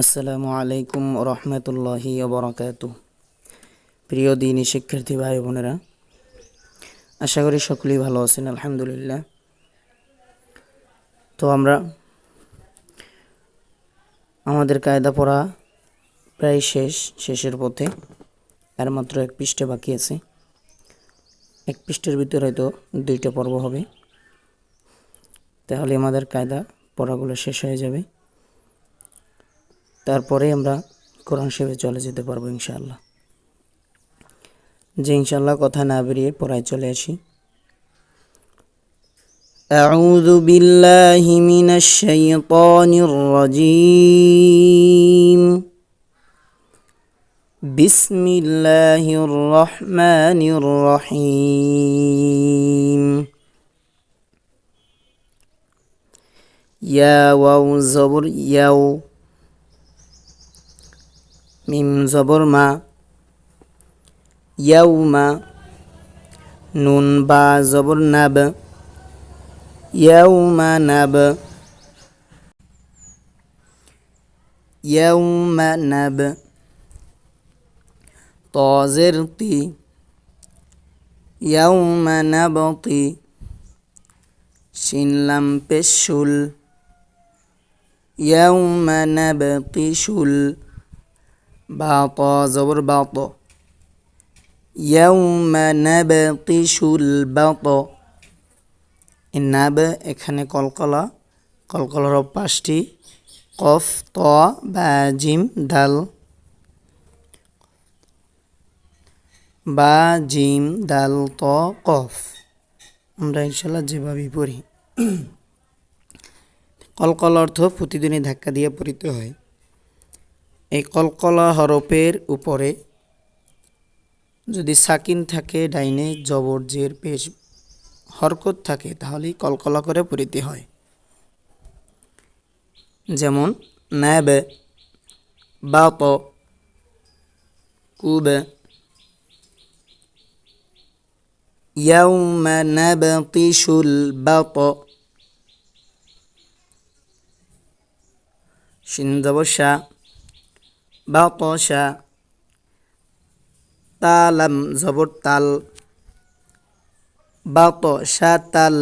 আসসালামু আলাইকুম রহমতুল্লাহি বরকাত প্রিয় দিনী শিক্ষার্থী ভাই বোনেরা, আশা করি সকলেই ভালো আছেন, আলহামদুলিল্লাহ। তো আমরা আমাদের কায়দা পড়া প্রায় শেষ, শেষের পথে। আর মাত্র এক পৃষ্ঠে বাকি আছে। এক পৃষ্ঠের ভিতরে হয়তো দুইটা পর্ব হবে। তাহলে আমাদের কায়দা পড়াগুলো শেষ হয়ে যাবে। তারপরে আমরা কোরআন শরীফে চলে যেতে পারবো ইনশাআল্লাহ যে ইনশাআল্লাহ কথা না বেরিয়ে পড়ায় চলে আসি أعوذ بالله من الشيطان الرجيم بسم الله الرحمن الرحيم يا واو زبر يو মিম জবর মা ইয়াউমা নুন বা জবর নাব ইয়াউমা নাব ইয়াউমা নাব তজের তি ইয়াউমা নাবতি শিনলাম পেশুল ইয়াউমা নাবতিশুল বাত জবর বাত ইয়াউমা নাবতিশুল বাত নাব এখানে কলকলা, কলকলার পাঁচটি, কফ, ত, বা জিম, দাল. বা জিম, দাল, ত, কফ। আমরা ইনশাল্লাহ যেভাবেই পড়ি। কলকল অর্থ প্রতিদিনই ধাক্কা দিয়ে পড়িতে হয়। এই কলকলা হরফের উপরে যদি সাকিন থাকে ডাইনে জবর জের পেশ হরকত থাকে তাহলেই কলকলা করে পড়িতে হয় যেমন ন্যাবে বাপ কুবে يوم نبطش البط شندوشا বাতসা তালাম জবর তাল বাতসা তাল,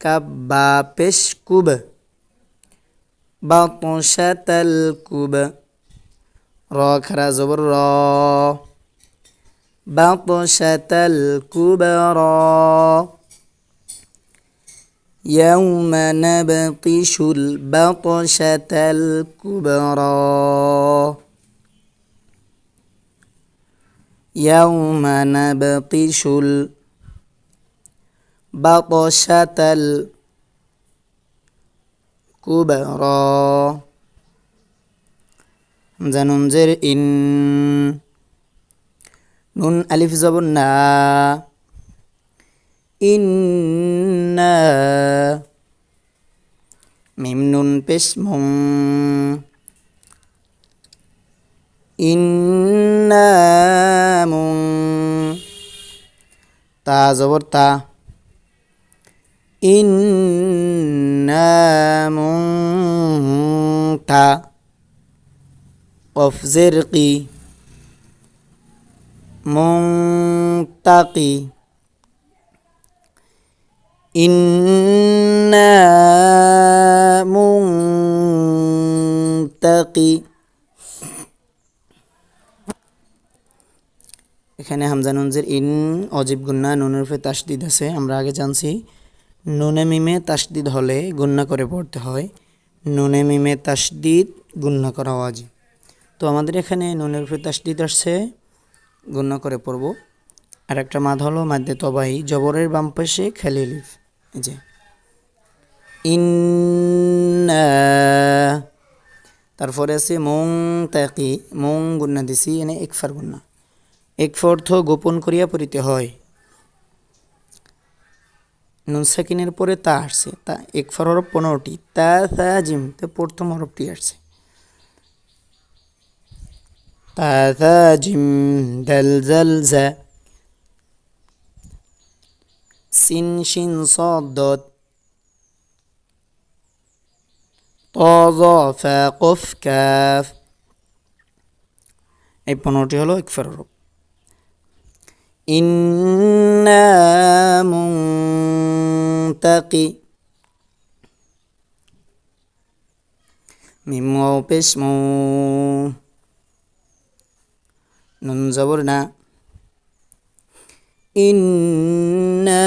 কাব্বা পেশ কুব বাতসা তাল কুব, র খারা জবর র বাতসা তাল কুব র। يوم نبطش البطشة الكبرى. يوم نبطش البطشة الكبرى. همزة إن نون ألف زبر نا ইন্না মিম নুন পেশ মুং ইন্না মুং তা জবর তা ইন্না তা কফ জেরকি মুং তাকি إنا মুন্তাকি এখানে হামজা নুনজের ইন অজীব গুন্না নুনের উপরে তাসদিদ আছে আমরা আগে জানছি নুনে মিমে তাসদিদ হলে গুন্না করে পড়তে হয় নুনে মিমে তাসদিদ গুন্না করা অজীব তো আমাদের এখানে নুনের উপরে তাসদিদ আসছে গুন্না করে পড়ব আর একটা মাদ হলো মাদ্দে তবাই জবরের বাম পাশে খেলিলিফ যে ইন্না তারপরে আছে মং তাকি মং গুন্না দিছি, এনে এক একফার গুন্না একফা অর্থ গোপন করিয়া পড়িতে হয়। নুন সাকিনের পরে তা আসছে, তা একফার হরফ পনেরোটি, তা তা জিম, তো প্রথম হরফটি আসছে। তা তা জিম, দাল জাল জা সিন শিন সদ্দত তজ ফ্যা কফ ক্যাফ এই পনেরোটি হলো ইকফার রূপ। ইন্না মুনতাকি। মিম পেশমু নুন জবর না। أنا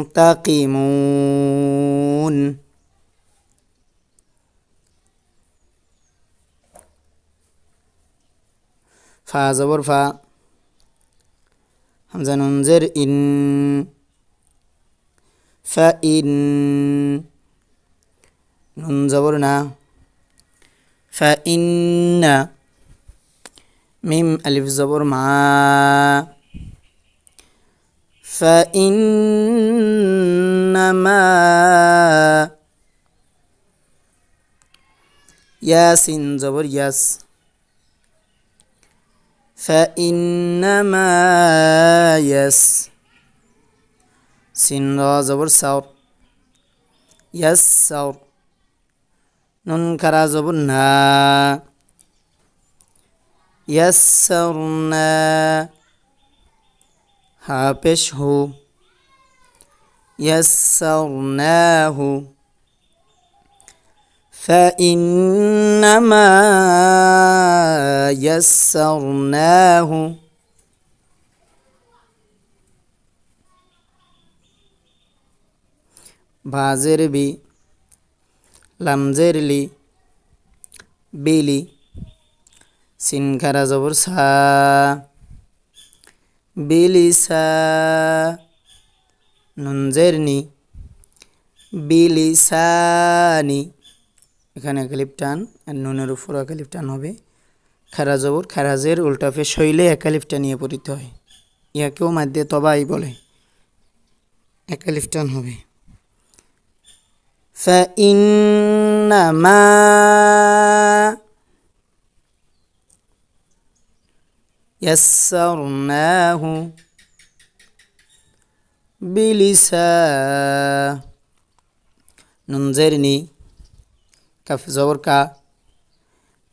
منتقمون فا زبر فا همزة ننذر إن فإن ننذرنا فإن মিম আলিফ জবর মা فإنما ياسين زبر ياس فإنما يس سين را زبر سور يسر নুন খারা জবর না يسرنا. ها يسرناه. فإنما يسرناه. بازر بي لمزر لي بيلي সিনখারা জবর সা। বিলিসা নুনজেরনি বিলিসানি এখানে একালিপটান আর নুনের উপর একালিপটান হবে। খারা জবর খারাজের উল্টা পেশ হইলে একালিপ নিয়ে পড়িতে হয়। ইয়াকেও মাধ্যে তবাই বলে। একালিপ টান হবে। ফা ইন্নামা يسرناه بلسان. ننظرني. كف زورك.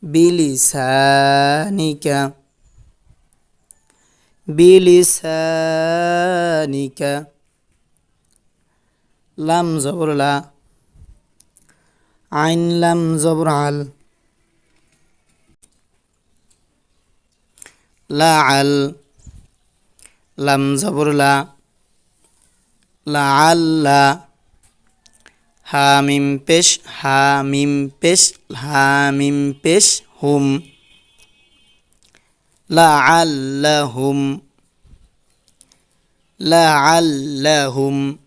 بلسانك. بلسانك. لم زبر لا. عين لم زبر عل. لعل لم زبر لا لعل ها ميم بش ها ميم بش ها ميم بش هم. لعلهم لعلهم.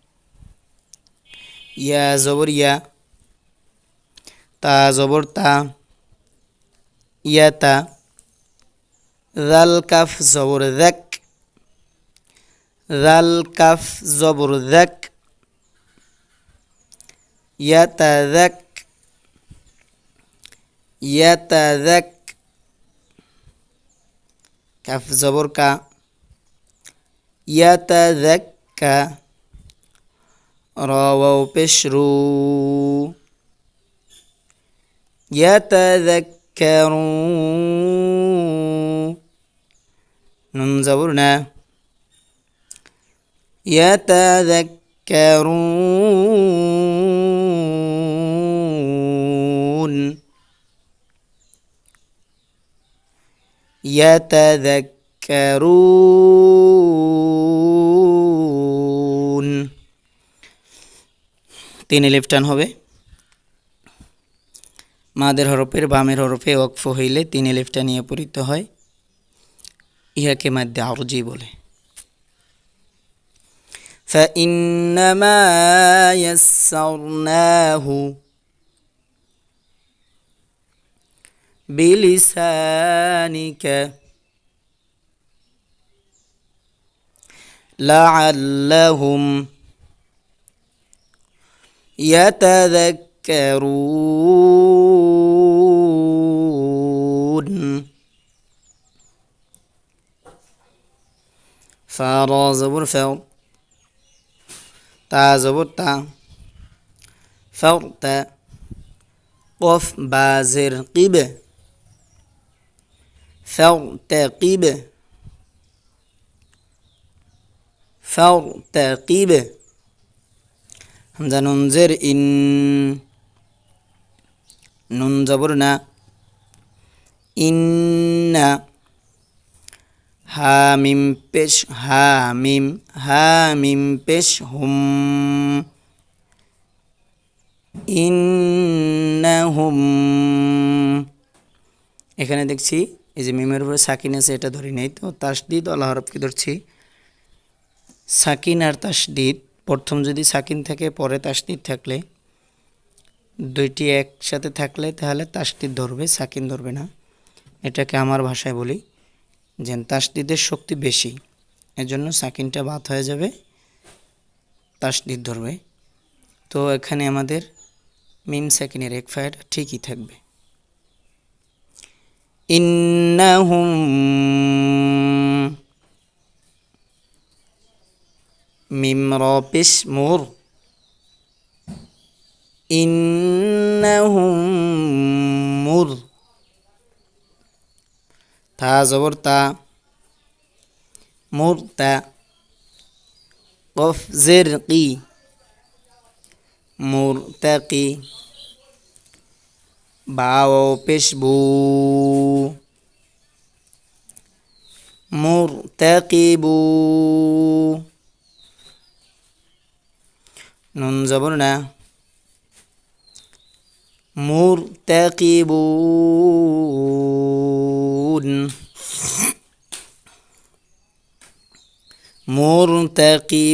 يا زبر يا تا زبر تا يتا ذل كف زبر ذك. ذل كف زبر ذك. يتذك. يتذك. كف زبر كا يتذكى روى بشرو. يتذكرون. নুন জবর না يتذكرون يتذكرون তিন লিফটান হবে মাদের হরফের বামের হরফে ওকফ হইলে তিন লিফটা নিয়ে পড়িত হয় ইহাকে মাধ্যে আরজি বলে فإنما يسرناه بلسانك لعلهم يتذكرون فارا زبور فر تا زبور تا فرت قف بازر قب فارتقب فارتقب همزة نون زر إن ننزبرنا إن হামিম পেশ, হামিম হামিম পেশ হুম। ইন্নাহুম। এখানে দেখছি, এই যে মিমের উপরে সাকিন আছে, এটা ধরি নেই তো। তাসদিদ, আল্লাহ হরফকে ধরছি? সাকিন আর তাসদিদ, প্রথম যদি সাকিন থাকে, পরে তাসদিদ থাকলে। দুইটি একসাথে থাকলে তাহলে তাসদিদ ধরবে, সাকিন ধরবে না। এটাকে আমার ভাষায় বলি। যে তাসদিদের শক্তি বেশি। এজন্য সাকিনটা বাদ হয়ে যাবে। তাসদিদ ধরবে। তো এখানে আমাদের মিম সাকিনের এক ফায়ার ঠিকই থাকবে। ইন্নাহুম মিম র পেশ মোর। ইন্নাহুম মুর। তা জবর তা মুর তা কফ জের কি মুরতাকি বাও পেশ বু মুরতাকিবু নুন জবর না مرتقبون. مرتقبون.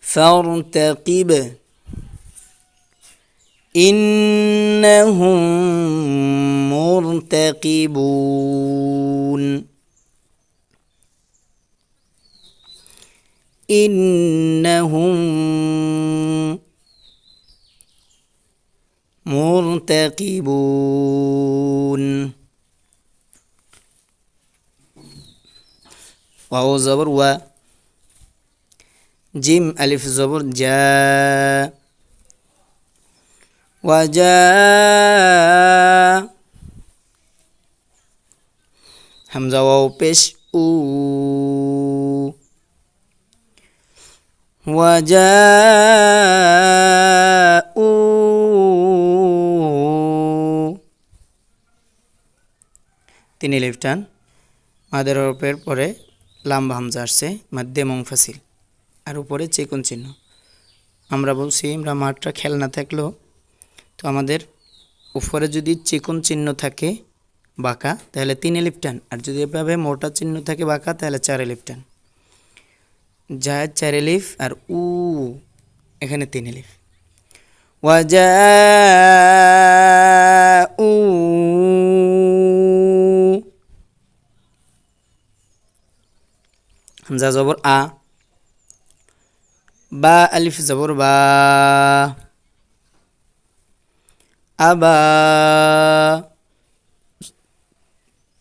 فارتقب. إنهم مرتقبون. إنهم مرتقبون. واو زبر و جيم ألف زبر جاء وجاء همزة واو بش أو. উ তিনি লিফটান। মাদের হরফের পরে লাম্বা হামজা আসছে মাধ্যে মংফাসিল আর উপরে চেকুন চিহ্ন। আমরা বলছি, আমরা মাঠটা খেলনা থাকলেও তো আমাদের উপরে যদি চিকুন চিহ্ন থাকে বাঁকা, তাহলে তিন লিফটান। আর যদি এভাবে মোটা চিহ্ন থাকে বাঁকা, তাহলে চার লিফটান। জায়েদ চার লিফ আর উ এখানে তিন লিফ ওয়াজা উ হামজা জবর আ বা আলিফ জবর বা আবা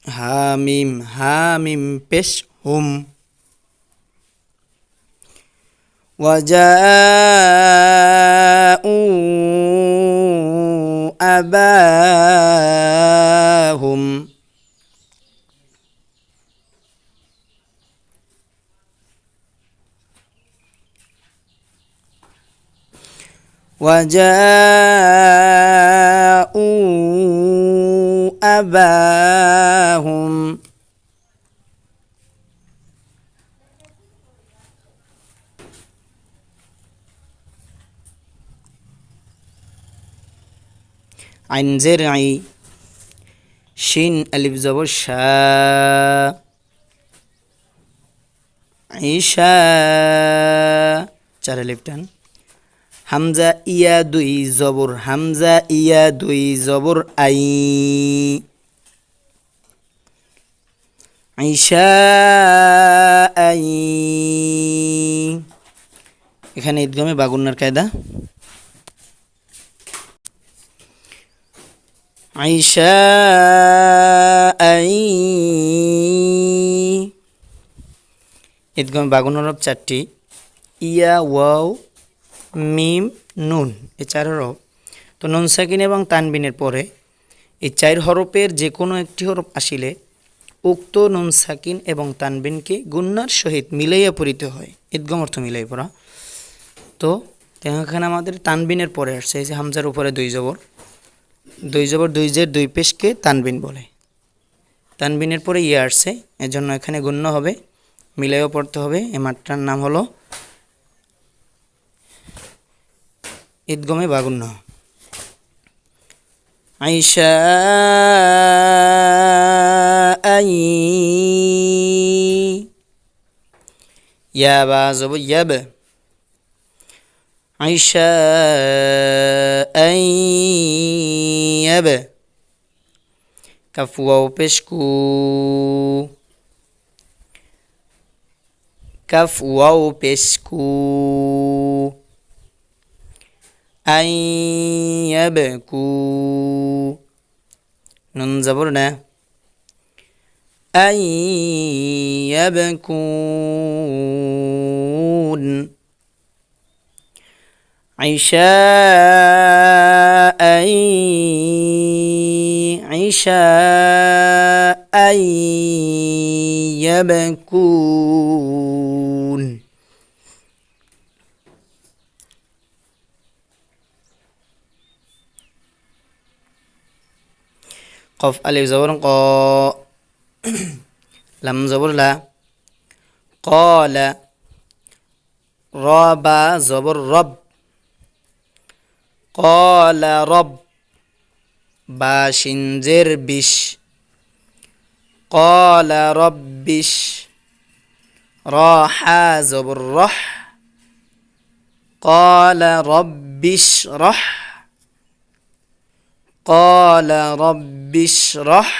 হামিম হামিম পেশ হুম وجاءوا أباهم. وجاءوا أباهم. আইন জের আই। শিন আলিব জবর চার আলিফ টান। হামজা ইয়া দুই জবর, হামজা ইয়া দুই জবর আই। ঈশা আই। এখানে ঈদগমে বাগুন্নার কায়দা। ঈদগমে বাগুন্নার চারটি। ইয়া, ওয়াও, মিম, নুন এ চার হরফ। তো নুন সাকিন এবং তানবিনের পরে এই চার হরফের যে কোনো একটি হরফ আসিলে উক্ত নুন সাকিন এবং তানবিনকে গুন্নার সহিত মিলাইয়া পড়িতে হয়। ঈদগম অর্থ মিলাই পড়া। তো এখানে আমাদের তানবিনের পরে আসছে, এই যে হামজার উপরে দুই জবর। দুই জবর দুই জের দুই পেশকে তানবিন বলে। তানবিনের পরে ইয়ে আসছে, এজন্য এখানে গণ্য হবে, মিলাইও পড়তে হবে। এ মাঠটার নাম হলো ঈদগমে বাগুন্য আইসা আই ইয়া বা জব ইয়াব। عشاء يب. كفوا وبشكو. كفوا وبشكو. أي يبكو. نون زبرنا أن يبكون. عشاء عشاء يبكون. قف ألف زبر قا. لم زبر لا. قال رابا زبر رب. قال رب باشنزر بش. قال ربش راح زبر رح قال رب اشرح قال رب اشرح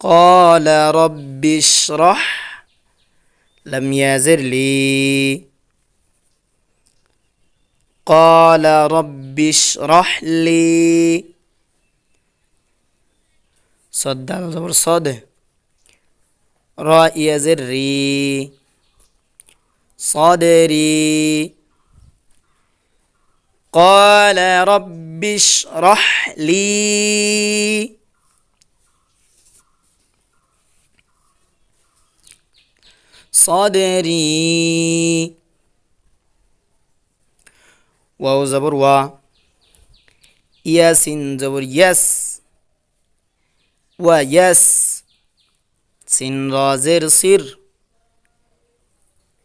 قال رب اشرح لم يزر لي. قال رب اشرح لي. صد على زبر صاد راء يزري صدري قال رب اشرح لي. صدري واو زبر وا ياسين زبر يس ويس سين رازر سر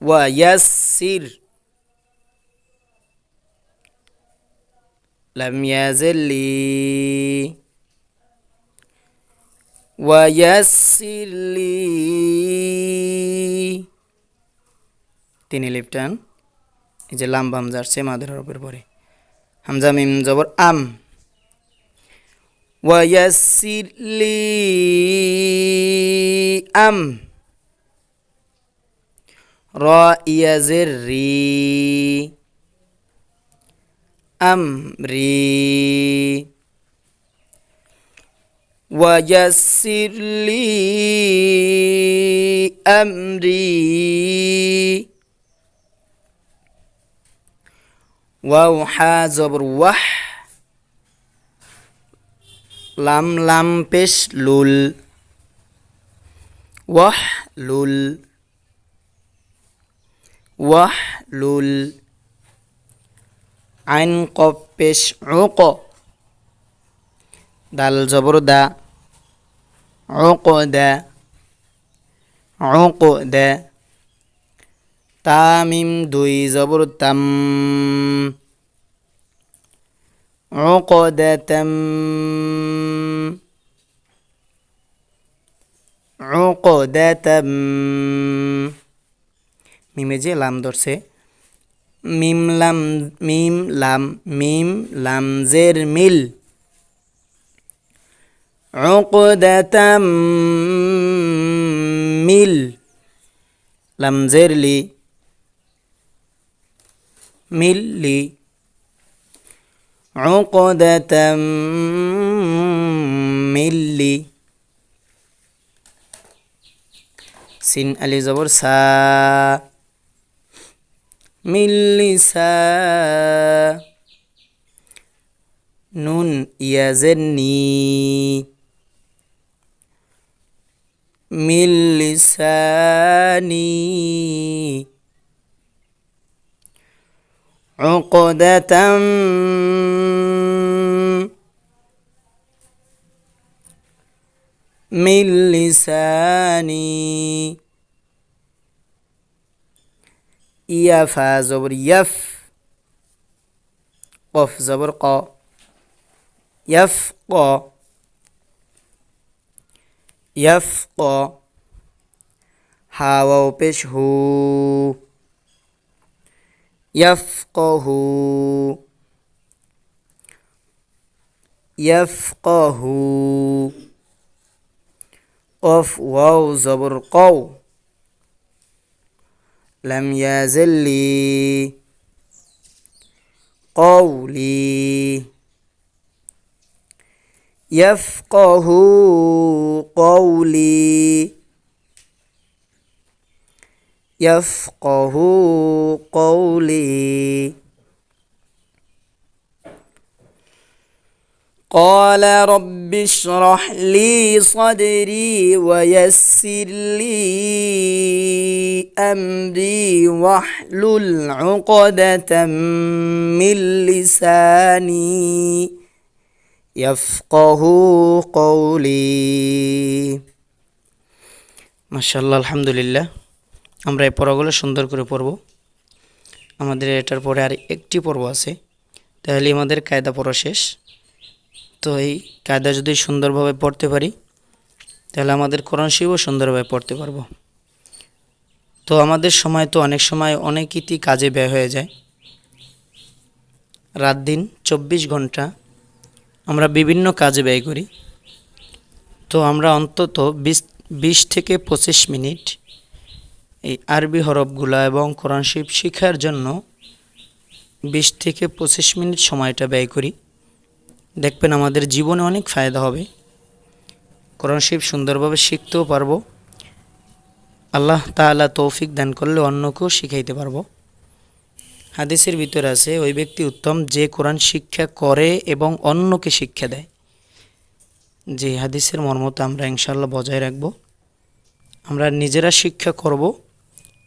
ويسر لم يزل لي ويسر لي তিনি লিপটান এই যে লাম্বা হামজা আসছে মাদের হরফের পরে। হামজা মিম জবর আম। ওয়াসির আম। র ইয়াজের রি। আম রি। ওয়াসির আমরি واو حا زبر وح. لام لام بش لول. وح لول. وح لول. عين قب بش عق دال زبر دا. عقو دا. عقو دا. তামিম দুই জবর তাম عقدة عقدة মিমে যে লাম ধরছে মিম লাম মিম লাম মিম লাম জের মিল عقدة মিল লাম জের লি ملي عقدة ملي سين ألي زبر سا ملي سا نون يزني من لساني عقدة. من لساني. يفا زبر يف. قف زبر قا. يفقى يفقى بش يفقه. يفقه. قف واو زبر قو. لم يزل لي. قولي. يفقه. قولي. يفقه قولي. قال رب اشرح لي صدري ويسر لي أمري واحلل عقدة من لساني. يفقه قولي. ما شاء الله الحمد لله. আমরা এই পড়াগুলো সুন্দর করে পড়ব। আমাদের এটার পরে আর একটি পর্ব আছে। তাহলে আমাদের কায়দা পড়া শেষ। তো এই কায়দা যদি সুন্দরভাবে পড়তে পারি, তাহলে আমাদের কোরআন শিবও সুন্দরভাবে পড়তে পারব। তো আমাদের সময় তো অনেক সময় অনেক ইতি কাজে ব্যয় হয়ে যায়। রাত দিন চব্বিশ ঘণ্টা আমরা বিভিন্ন কাজে ব্যয় করি। তো আমরা অন্তত বিশ বিশ থেকে পঁচিশ মিনিট এই আরবি হরফগুলা এবং কোরআন শরীফ শেখার জন্য বিশ থেকে পঁচিশ মিনিট সময়টা ব্যয় করি। দেখবেন আমাদের জীবনে অনেক ফায়দা হবে। কোরআন শরীফ সুন্দরভাবে শিখতেও পারব। আল্লাহ তাআলা তৌফিক দান করলে অন্যকেও শিখাইতে পারব। হাদিসের ভিতরে আছে, ওই ব্যক্তি উত্তম যে কোরআন শিক্ষা করে এবং অন্যকে শিক্ষা দেয়। যে হাদিসের মর্মতা আমরা ইনশাল্লাহ বজায় রাখব। আমরা নিজেরা শিক্ষা করব।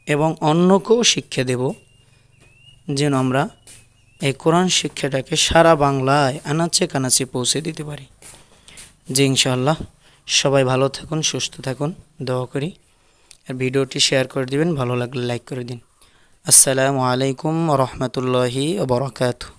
এবং অন্যকেও শিক্ষা দেব যেন আমরা এই কোরআন শিক্ষাটাকে সারা বাংলায় আনাচে কানাচে পৌঁছে দিতে পারি। যে ইনশাআল্লাহ। সবাই ভালো থাকুন, সুস্থ থাকুন, দোয়া করি। আর ভিডিওটি শেয়ার করে দিবেন, ভালো লাগলে লাইক করে দিন। আসসালামু আলাইকুম রহমতুল্লাহি বরকাতু